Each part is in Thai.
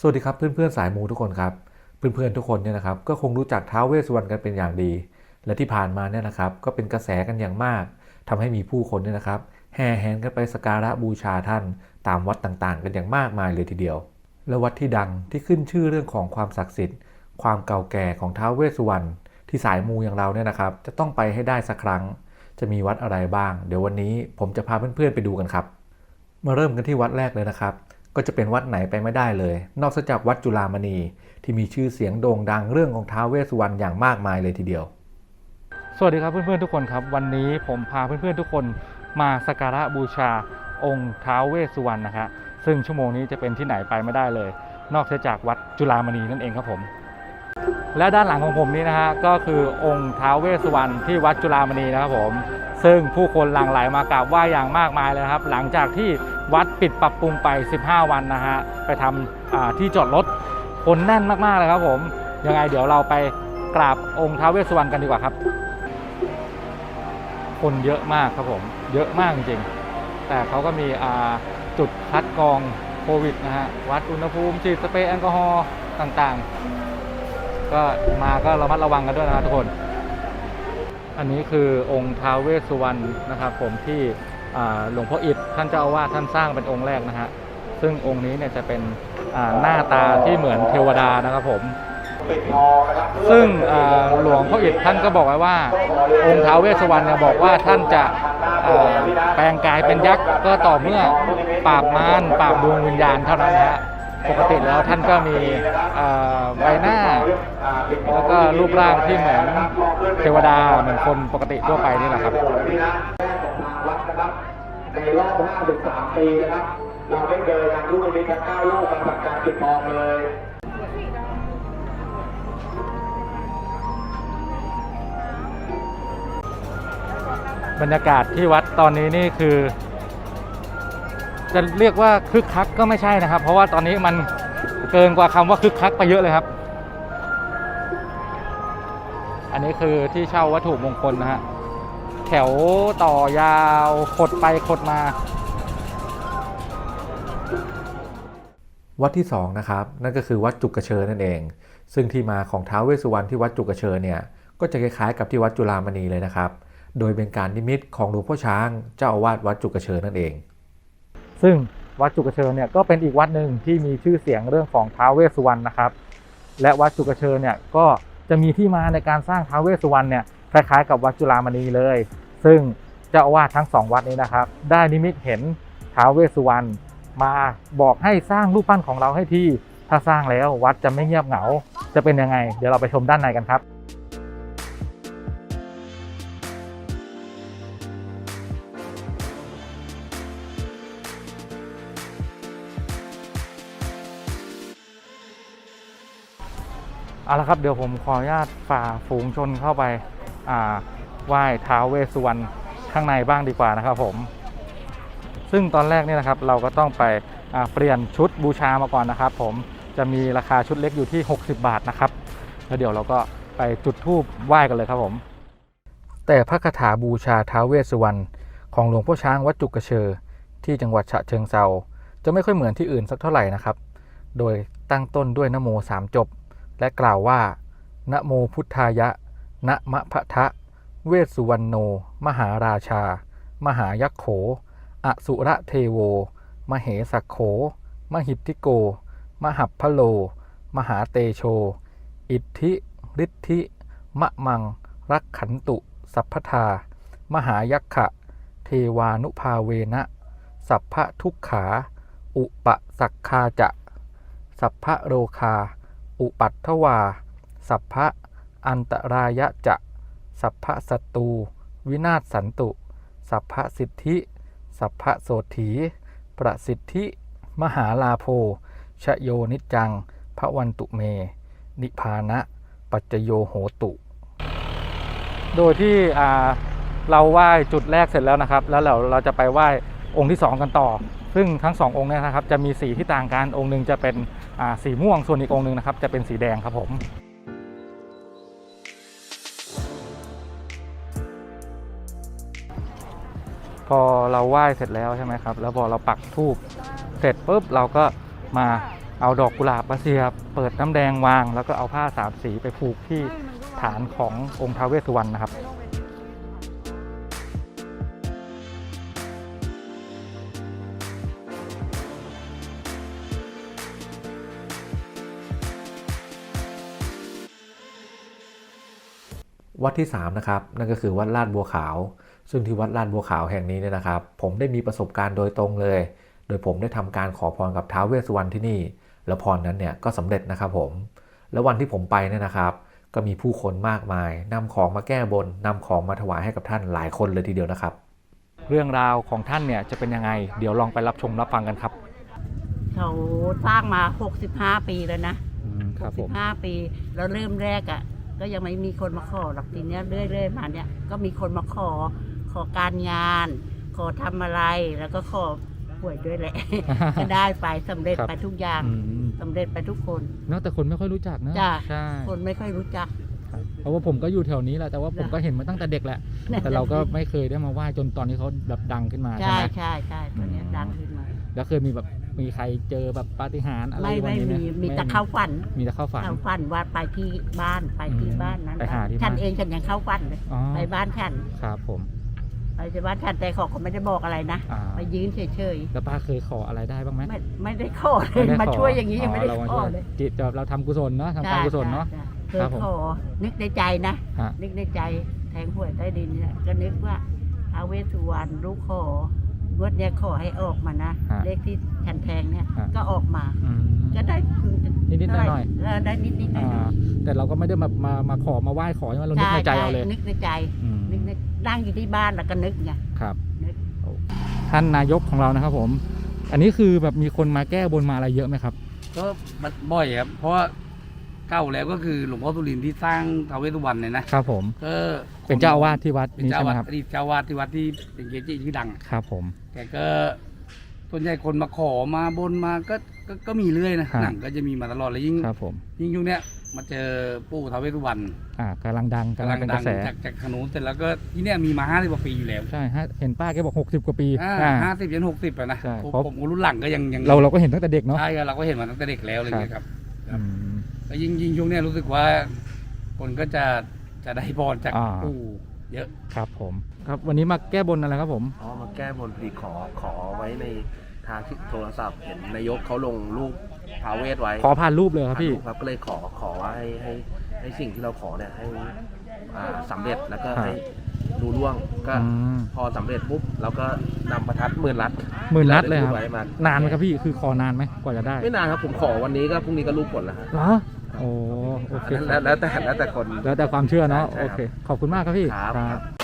สวัสดีครับเพื่อนๆสายมูทุกคนครับเพื่อนๆทุกคนเนี่ยนะครับก็คงรู้จักท้าวเวสสุวรรณกันเป็นอย่างดี และที่ผ่านมาเนี่ยนะครับก็เป็นกระแสกันอย่างมากทำให้มีผู้คนเนี่ยนะครับแห่แหนกันไปสักการะบูชาท่าน ตามวัดต่างๆ กันอย่างมากมายเลยทีเดียว และวัดที่ดังที่ขึ้นชื่อเรื่องของความศักดิ์สิทธิ์ ความเก่าแก่ของท้าวเวสสุวรรณที่สายมูอย่างเราเนี่ยนะครับจะต้องไปให้ได้สักครั้ง จะมีวัดอะไรบ้าง เดี๋ยววันนี้ผมจะพาเพื่อนๆไปดูกันครับ มาเริ่มกันที่วัดแรกเลยนะครับ ก็จะเป็นวัดไหนไปไม่ได้เลย นอกจากวัดจุฬามณีที่มีชื่อเสียงโด่งดังเรื่องของท้าวเวสสุวรรณอย่างมากมายเลยทีเดียว สวัสดีครับเพื่อนๆทุกคนครับ วันนี้ผมพาเพื่อนๆทุกคนมาสักการะบูชาองค์ท้าวเวสสุวรรณนะครับซึ่งชั่วโมงนี้จะเป็นที่ไหนไปไม่ได้เลย นอกจากวัดจุฬามณีนั่นเองครับผม และด้านหลังของผมนี้นะฮะก็คือองค์ท้าวเวสสุวรรณที่วัดจุฬามณีนะครับผม ซึ่งผู้คนหลั่งไหลมากราบไหว้อย่างมากมายเลยครับ หลังจากที่วัดปิดปรับปรุงไป 15 วันนะฮะไปทำที่จอดรถคนแน่นมากๆเลยครับผมยังไงเดี๋ยวเราไปกราบองค์ท้าวเวสสุวรรณกันดีกว่าครับ คนเยอะมากครับผมเยอะมากจริงๆแต่เขาก็มีจุดคัดกรองโควิดนะฮะวัดอุณหภูมิฉีดสเปรย์แอลกอฮอล์ต่างๆ ก็มาก็ระมัดระวังกันด้วยนะครับทุกคน อันนี้คือองค์ท้าวเวสสุวรรณนะครับ ผมที่หลวงพ่ออิฐท่านเจ้าอาวาสท่านสร้างเป็นองค์แรกนะฮะซึ่งองค์นี้เนี่ยจะเป็นหน้าตาที่เหมือนเทวดานะครับผม ซึ่งหลวงพ่ออิฐท่านก็บอกไว้ว่า องค์ท้าวเวสสุวรรณเนี่ยบอกว่าท่านจะแปลงกายเป็นยักษ์ก็ต่อเมื่อปราบมารปราบดวงวิญญาณเท่านั้นฮะ ปกติแล้วท่านก็มีใบหน้า แล้วก็รูปร่างที่เหมือนเทวดาเหมือนคนปกติทั่วไปนี่แหละครับวัดนะครับในรอบ53ปีนะครับเราไม่เคยทำลูกนิมิตทั้ง9ลูกมาจากการปิดทองเลยบรรยากาศที่วัดตอนนี้นี่คือ จะเรียกว่าคึกคักก็ไม่ใช่นะครับ เพราะว่าตอนนี้มันเกินกว่าคำว่าคึกคักไปเยอะเลยครับ อันนี้คือที่เช่าวัตถุมงคลนะฮะแถวต่อยาวขดไปขดมา วัดที่2นะครับนั่นก็คือวัดจุกกระเชอนั่นเอง ซึ่งที่มาของท้าวเวสสุวรรณที่วัดจุกกระเชอเนี่ยก็จะคล้ายๆกับที่วัดจุฬามณีเลยนะครับ โดยเป็นการนิมิตของหลวงพ่อช้างเจ้าอาวาสวัดจุกกระเชอนั่นเอง ซึ่งวัดจุกเชิญเนี่ยก็เป็นอีกวัดหนึ่งที่มีชื่อเสียงเรื่องของท้าวเวสสุวรรณนะครับ และวัดจุกเชิญเนี่ยก็จะมีที่มาในการสร้างท้าวเวสสุวรรณเนี่ยคล้ายๆกับวัดจุฬามณีเลย ซึ่งเจ้าอาวาสทั้งสองวัดนี้นะครับ ได้นิมิตเห็นท้าวเวสสุวรรณมาบอกให้สร้างรูปปั้นของเราให้ที่ถ้าสร้างแล้ววัดจะไม่เงียบเหงา จะเป็นยังไง เดี๋ยวเราไปชมด้านในกันครับ เอาละครับเดี๋ยวผมขออนุญาตฝ่าฝูงชนเข้าไปอ่าไหว้ท้าวเวสสุวรรณข้างในบ้างดีกว่านะครับผม ซึ่งตอนแรกเนี่ยนะครับเราก็ต้องไปอ่าเปลี่ยนชุดบูชามาก่อนนะครับ ผมจะมีราคาชุดเล็กอยู่ที่ 60 บาทนะครับ แล้วเดี๋ยวเราก็ไปจุดธูปไหว้กันเลยครับผม แต่พระคาถาบูชาท้าวเวสสุวรรณของหลวงพ่อช้างวัดจุกกระเชอที่จังหวัดฉะเชิงเซาจะไม่ค่อยเหมือนที่อื่นสักเท่าไหร่นะครับ โดยตั้งต้นด้วยนโมสามจบ และกล่าวว่า นะโมพุทธายะ นะมะพะทะ เวสสุวรรณโน มหาราชา มหายักโข อสุระเทโว มเหสักโข มหิทธิโก มหัพพโล มหาเตโช อิทธิฤทธิ มะมัง รักขันตุ สัพพทา มหายักขะ เทวานุภาเวนะ สัพพะทุกขา อุปสักคาจะ สัพพะโรคา อุปัตถวา สัพพะอันตรายะจะ สัพพะศัตรูวินาศสันตุ สัพพะสิทธิ สัพพะโสถี ประสิทธิ มหาลาโภชโยนิจัง พระวันตุเม นิพานะปัจโยโหตุ โดยที่เราไหว้จุดแรกเสร็จแล้วนะครับ แล้วเราเราจะไปไหว้ องค์ที่ 2 กันต่อ ซึ่งทั้งสององค์เนี่ยนะครับจะมีสีที่ต่างกันองค์หนึ่งจะเป็นสีม่วงส่วนอีกองค์หนึ่งนะครับจะเป็นสีแดงครับผมพอเราไหว้เสร็จแล้วใช่ไหมครับ แล้วพอเราปักธูปเสร็จปุ๊บเราก็มาเอาดอกกุหลาบมาเสียบ เปิดน้ำแดงวาง แล้วก็เอาผ้าสามสีไปผูกที่ฐานขององค์ท้าวเวสสุวรรณนะครับ วัดที่3นะครับนั่นก็คือวัดลาดบัวขาว ซึ่งที่วัดลาดบัวขาวแห่งนี้เนี่ยนะครับ ผมได้มีประสบการณ์โดยตรงเลย โดยผมได้ทำการขอพรกับท้าวเวสสุวรรณที่นี่ แล้วพรนั้นเนี่ยก็สำเร็จนะครับผม แล้ววันที่ผมไปเนี่ยนะครับ ก็มีผู้คนมากมายนำของมาแก้บนนำของมาถวายให้กับท่านหลายคนเลยทีเดียวนะครับ เรื่องราวของท่านเนี่ยจะเป็นยังไง เดี๋ยวลองไปรับชมรับฟังกันครับเขาสร้างมา 65 ปีแล้วนะครับผม65 ปี แล้วเริ่มแรกอะ่ะ ก็ยังไม่มีคนมาขอหรอกทีเนี้ยเรื่อยๆมาเนี่ยก็มีคนมาขอขอการงาน ขอทำอะไรแล้วก็ขอป่วยด้วยแหละ ก็ได้ไปสำเร็จครับ ไปทุกอย่างอืมสำเร็จไปทุกคน เนอะแต่คนไม่ค่อยรู้จักนะจ้ะ ใช่คนไม่ค่อยรู้จัก ครับเพราะว่าผมก็อยู่แถวนี้แหละแต่ว่าผมจ้ะก็เห็นมาตั้งแต่เด็กแหละ แต่เราก็ไม่เคยได้มาไหว้จนตอนนี้เขาแบบดังขึ้นมาใช่ใช่ไหม ใช่ใช่ตอนเนี้ยอืม ดังขึ้นมา แล้วเคยมีแบบ มีใครเจอแบบปาฏิหาริย์อะไรไม่วันไม่นี้ไหมีมีแต่ไเข้าฝันมีแต่เข้าฝัน เข้าฝันว่าไปที่บ้านไปที่อืมบ้านนั้นไปหาที่บ้าน ฉันเองฉันยังเข้าฝันเลยอ๋อไปบ้านฉันครับผม ไปที่บ้านฉันแต่เขาก็ไม่ได้บอกอะไรนะอ่าไปยืนเฉยแล้วป้าเคยขออะไรได้บ้างไหมๆไม่ไม่ได้ขอเลไม่ยได้มาขช่วยอย่างนี้ยังไม่ได้เราาขช่อวยเลยจิตแบบเราทำกุศลเนาะทำการกุศลเนาะใช่เคครัยบผม ขอนึกในใจนะ ฮะนึกในใจแทงหวยใต้ดินเนี่ยก็นึกว่าท้าวเวสสุวรรณลูกขอ งวดเนี้ยขอให้ออกมานะ ฮะเลขที่ฉันแทงเนี่ย ฮะ ก็ออกมา อืม ก็ได้พึงจะนิดๆหน่อยเได้นิดนิดๆหน่อ่าอยแต่เราก็ไม่ได้มามามาขอมาไหว้ขอใช่ไหมเราๆนึกในใจเอาเลยนึกในใจ อืมนึกในนั่งอยู่ที่บ้านแล้วก็นึกไง ครับนึก ท่านนายกของเรานะครับผม อันนี้คือแบบมีคนมาแก้บนมาอะไรเยอะไหมครับ ก็มันบ่อยครับ เพราะว่า เก่าแล้วก็คือหลวงพ่อสุรินทร์ที่สร้างท้าวเวสสุวรรณเนี่ยนะครับผม ก็เป็นเจ้าอาวาสที่วัดเป็นนี้เจ้าใช่ไหมวัดครับอดีตเจ้าวาดที่วัดที่เป็นเกจิชื่อดัง ครับผมแกก็ส่วนใหญ่คนมาขอมาบนมาก็ก็ก็มีเรื่อยนะครับ หนังก็จะมีมาตลอดแล้วยิ่งครับผม ยิ่งยุคเนี้ยมาเจอปู่ท้าวเวสสุวรรณอ่ากำลังดังกำกำลัลังงเป็นกดัระงแส จากจากขนุนเสร็จแล้วก็ที่เนี้ยมีมาห้าสิบกว่าปีอยู่แล้วใช่ฮะเห็นป้าแกบอก 60 กว่าปีอ่า ห้าสิบยันหกสิบอะนะใช่ผมเพราะ ผมรุ่นหลังก็ยังยังเราเราก็เห็นตั้งแต่เด็กเนาะ ใช่ครับเราก็เห็นมาตั้งแต่เด็กแล้วอะไรอย่างเงี้ยครับ อืม แล้วยิ่งยิ่งช่วงเนี้ยรู้สึกว่า คนก็จะจะได้บอลจากอ่า ปู่เยอะครับผม ครับวันนี้มาแก้บนอะไรครับผม อ๋อมาแก้บนพอดีขอขอไว้ในทางที่โทรศัพท์เห็นนายกเขาลงรูปพาเวทไว้ขอผ่านรูปเลยครับพี่ถ่ายรูปครับก็เลยขอขอว่าให้ให้ให้สิ่งที่เราขอเนี่ยให้อ่าสำเร็จแล้วก็ครับให้ดูล่วงก็อืม พอสำเร็จปุ๊บเราก็นำประทัดหมื่นลัดหมื่นนัดเลยครับไว้มานานไหมครับพี่ คือขอนานไหมกว่าจะได้ไม่นานครับผมขอวันนี้ก็พรุ่งนี้ก็รู้ผลแล้วฮะเหรอ โอ้โอเคอันนั้นแล้วแล้วแต่แล้วแต่คน แล้วแต่ความเชื่อเนาะ ใช่โอครับเค ขอบคุณมากครับพี่ ครับ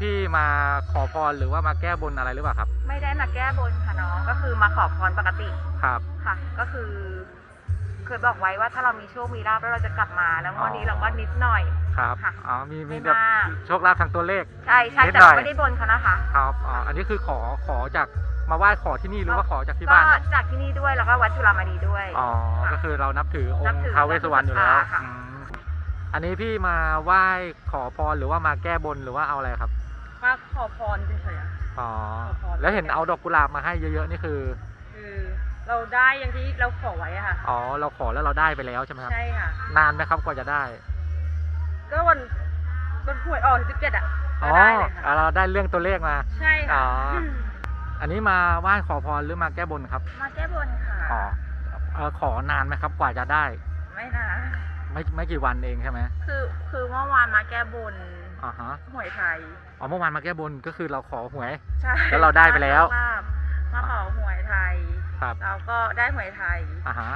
พี่มาขอพรหรือว่ามาแก้บนอะไรหรือเปล่าครับ ไม่ได้มาแก้บนค่ะน้องก็คือมาขอพรปกติครับ ค่ะ ก็คือ เคยบอกไว้ว่าถ้าเรามีโชคมีลาภแล้วเราจะกลับมาแล้วงวันนี้เราก็นิดหน่อย ครับค่ะอ๋อมีมีไม่แบบมาก โชคลาภทางตัวเลข ใช่ใช่นิดแต่หน่เราอยไม่ได้บนเขานะคะ ครับอ๋ออันนี้คือขอขอจากมาไหว้ขอที่นี่หรือว่าขอจากที่ก็บ้านครับจากที่นี่ด้วยแล้วก็วัดจุฬามณีด้วย อ๋อค่ะก็คือเรานับถือองนับค์ถือท้าวเวสสุวรรณอยู่แล้วค่ะ อืมอันนี้พี่มาไหว้ขอพรหรือว่ามาแก้บนหรือว่าเอาอะไรครับ มาขอพรเฉยอ๋อ ขอพร แล้วเห็นเอาดอกกุหลาบมาให้เยอะๆนี่คือๆคือเราได้อย่างที่เราขอไว้อะค่ะ อ๋อ เราขอแล้วเราได้ไปแล้วใช่ไหมครับ ใช่ค่ะ นานไหมครับกว่าจะได้ ก็วันวันหวยออกสิบเจ็ดอะอ๋ก็อได้เลยค่ะอะเราได้เรื่องตัวเลขมา ใช่ค่ะอ๋ออันนี้มาไหว้ขอพรหรือมาแก้บนครับ มาแก้บนค่ะ อ๋อเอ่อขอนานไหมครับกว่าจะได้ ไม่นะ ไม่ไม่กี่วันเองใช่ไหมคือคือเมื่อวานมาแก้บนอ่าฮะ หวยไทยอ๋อ เมื่อวานมาแก้บนก็คือเราขอหวย ใช่แล้วเราได้ไปแล้วมามาขอหวยไทย ครับเราก็ได้หวยไทย อ่าฮะ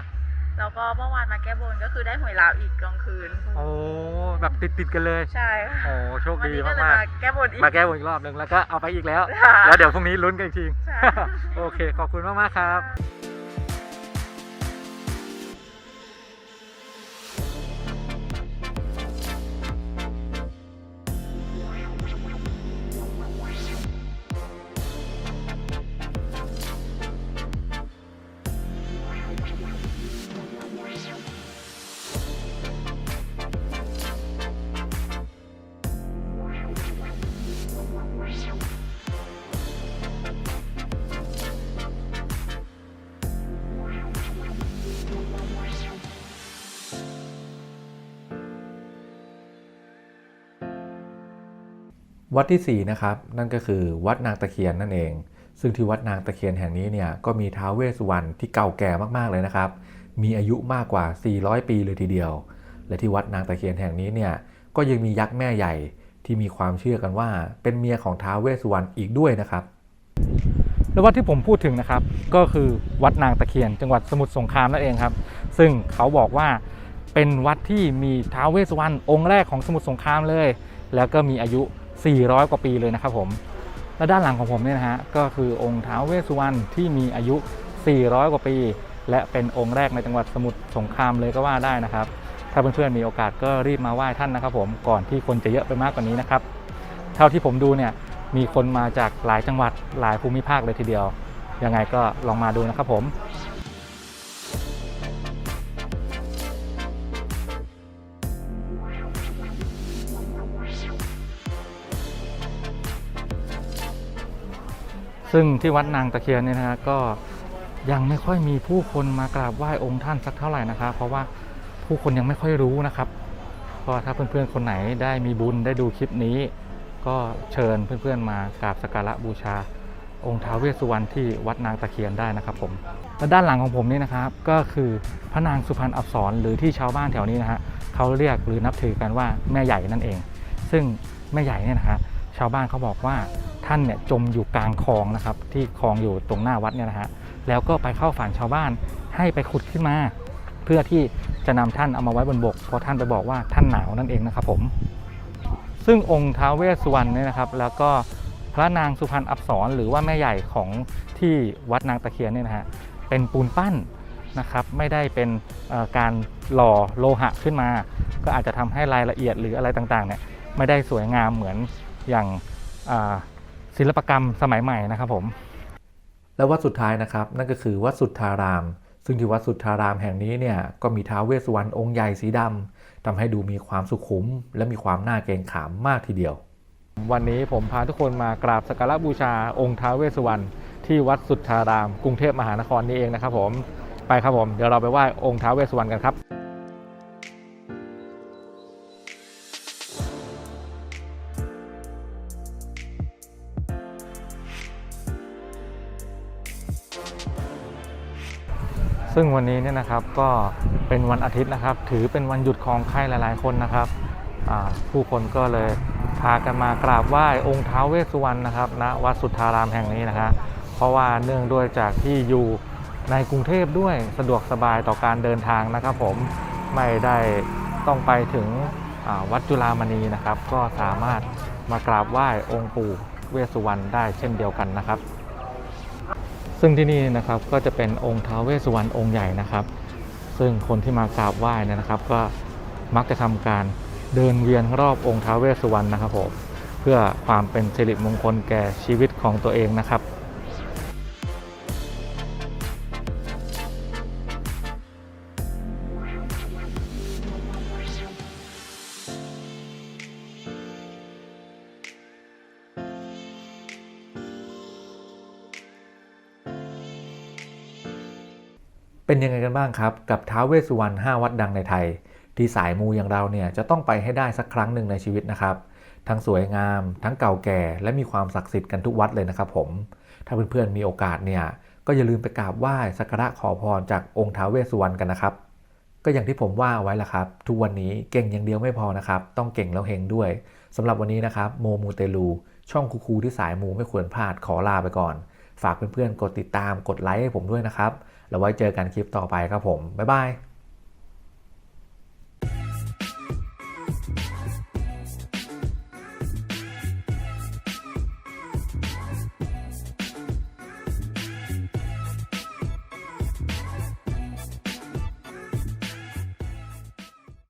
แล้วก็เมื่อวานมาแก้บนก็คือได้หวยลาวอีกกลางคืน โอ้แบบติดติดๆกันเลยใช่ค่ะโอ้โชควันดีนี้ก็มากเลยมากมาแก้บนอีก มาแก้บนอีกรอบหนึ่งแล้วก็เอาไปอีกแล้ว ค่ะแล้วเดี๋ยวพรุ่งนี้ลุ้นกันอีกที ใช่ โอเค ขอบคุณมากมากๆครับ วัดที่4นะครับนั่นก็คือวัดนางตะเคียนนั่นเอง ซึ่งที่วัดนางตะเคียนแห่งนี้เนี่ยก็มีท้าวเวสสุวรรณที่เก่าแก่มากๆเลยนะครับ มีอายุมากกว่า 400 ปีเลยทีเดียว และที่วัดนางตะเคียนแห่งนี้เนี่ยก็ยังมียักษ์แม่ใหญ่ที่มีความเชื่อกันว่า เป็นเมียของท้าวเวสสุวรรณอีกด้วยนะครับแล้ววัดที่ผมพูดถึงนะครับ ก็คือวัดนางตะเคียน จังหวัดสมุทรสงครามนั่นเองครับ ซึ่งเขาบอกว่าเป็นวัดที่มีท้าวเวสสุวรรณองค์แรกของสมุทรสงครามเลย แล้วก็มีอายุ 400 กว่าปีเลยนะครับผม และด้านหลังของผมเนี่ยนะฮะก็คือองค์ท้าวเวสสุวรรณที่มีอายุ 400 กว่าปี และเป็นองค์แรกในจังหวัดสมุทรสงครามเลยก็ว่าได้นะครับ ถ้าเพื่อนๆมีโอกาสก็รีบมาไหว้ท่านนะครับผมก่อนที่คนจะเยอะไปมากกว่านี้นะครับ เท่าที่ผมดูเนี่ยมีคนมาจากหลายจังหวัดหลายภูมิภาคเลยทีเดียวยังไงก็ลองมาดูนะครับผม ซึ่งที่วัดนางตะเคียนเนี่ยนะฮะก็ยังไม่ค่อยมีผู้คนมากราบไหว้องค์ท่านสักเท่าไหร่นะครับ เพราะว่าผู้คนยังไม่ค่อยรู้นะครับก็ถ้าเพื่อนๆคนไหนได้มีบุญได้ดูคลิปนี้ ก็เชิญเพื่อนๆมากราบสักการะบูชา องค์ท้าวเวสสุวรรณที่วัดนางตะเคียนได้นะครับผมและด้านหลังของผมนี่นะครับก็คือพระนางสุพรรณอับสรหรือที่ชาวบ้านแถวนี้นะฮะเขาเรียกหรือนับถือกันว่าแม่ใหญ่นั่นเอง ซึ่งแม่ใหญ่เนี่ยนะฮะชาวบ้านเขาบอกว่า ท่านเนี่ยจมอยู่กลางคลองนะครับ ที่คลองอยู่ตรงหน้าวัดเนี่ยนะฮะแล้วก็ไปเข้าฝันชาวบ้านให้ไปขุดขึ้นมา เพื่อที่จะนำท่านเอามาไว้บนบกเพราะท่านไปบอกว่าท่านหนาวนั่นเองนะครับผม ซึ่งองค์ท้าวเวสสุวรรณเนี่ยนะครับ แล้วก็พระนางสุพรรณอับสรหรือว่าแม่ใหญ่ของที่วัดนางตะเคียนเนี่ยนะฮะเป็นปูนปั้นนะครับไม่ได้เป็นการหล่อโลหะขึ้นมา ก็อาจจะทำให้รายละเอียดหรืออะไรต่างๆเนี่ยไม่ได้สวยงามเหมือนอย่างอ่า ศิลปกรรมสมัยใหม่นะครับผม และวัดสุดท้ายนะครับ นั่นก็คือวัดสุทธาราม ซึ่งที่วัดสุทธารามแห่งนี้เนี่ยก็มีท้าวเวสสุวรรณองค์ใหญ่สีดำทำให้ดูมีความสุขุม และมีความน่าเกรงขามมากทีเดียว วันนี้ผมพาทุกคนมากราบสักการะบูชาองค์ท้าวเวสสุวรรณที่วัดสุทธาราม กรุงเทพมหานครนี่เองนะครับผมไปครับผมเดี๋ยวเราไปไหว้องค์ท้าวเวสสุวรรณกันครับ ซึ่งวันนี้เนี่ยนะครับก็เป็นวันอาทิตย์นะครับ ถือเป็นวันหยุดของใครหลาย ๆ คนนะครับผู้คนก็เลยพากันมากราบไหว้องค์ท้าวเวสสุวรรณนะครับณวัดสุทธารามแห่งนี้นะฮะเพราะว่าเนื่องด้วยจากที่อยู่ในกรุงเทพด้วยสะดวกสบายต่อการเดินทางนะครับ ผมไม่ได้ต้องไปถึงวัดจุฬามณีนะครับ ก็สามารถมากราบไหว้องค์ปู่เวสสุวรรณได้เช่นเดียวกันนะครับ ซึ่งที่นี่นะครับก็จะเป็นองค์ท้าวเวสสุวรรณองค์ใหญ่นะครับ ซึ่งคนที่มากราบไหว้นยนะครับ ก็มักจะทำการเดินเวียนรอบองค์ท้าวเวสสุวรรณนะครับผมเพื่อความเป็นสิริมงคลแก่ชีวิตของตัวเองนะครับ เป็นยังไงกันบ้างครับ กับท้าวเวสสุวรรณ5วัดดังในไทย ที่สายมูอย่างเราเนี่ยจะต้องไปให้ได้สักครั้งหนึ่งในชีวิตนะครับ ทั้งสวยงาม ทั้งเก่าแก่และมีความศักดิ์สิทธิ์กันทุกวัดเลยนะครับผมถ้าเพื่อนๆมีโอกาสเนี่ยก็อย่าลืมไปกราบไหว้สักการะขอพรจากองค์ท้าวเวสสุวรรณกันนะครับ ก็อย่างที่ผมว่าไว้ละครับ ทุกวันนี้เก่งอย่างเดียวไม่พอนะครับ ต้องเก่งแล้วเฮงด้วยสำหรับวันนี้นะครับโมมูเตลูช่องคูๆที่สายมูไม่ควรพลาดขอลาไปก่อน ฝากเพื่อนๆกดติดตามกดไลค์ให้ผมด้วยนะครับ แล้วไว้เจอกันคลิปต่อไปครับผมบ๊ายบาย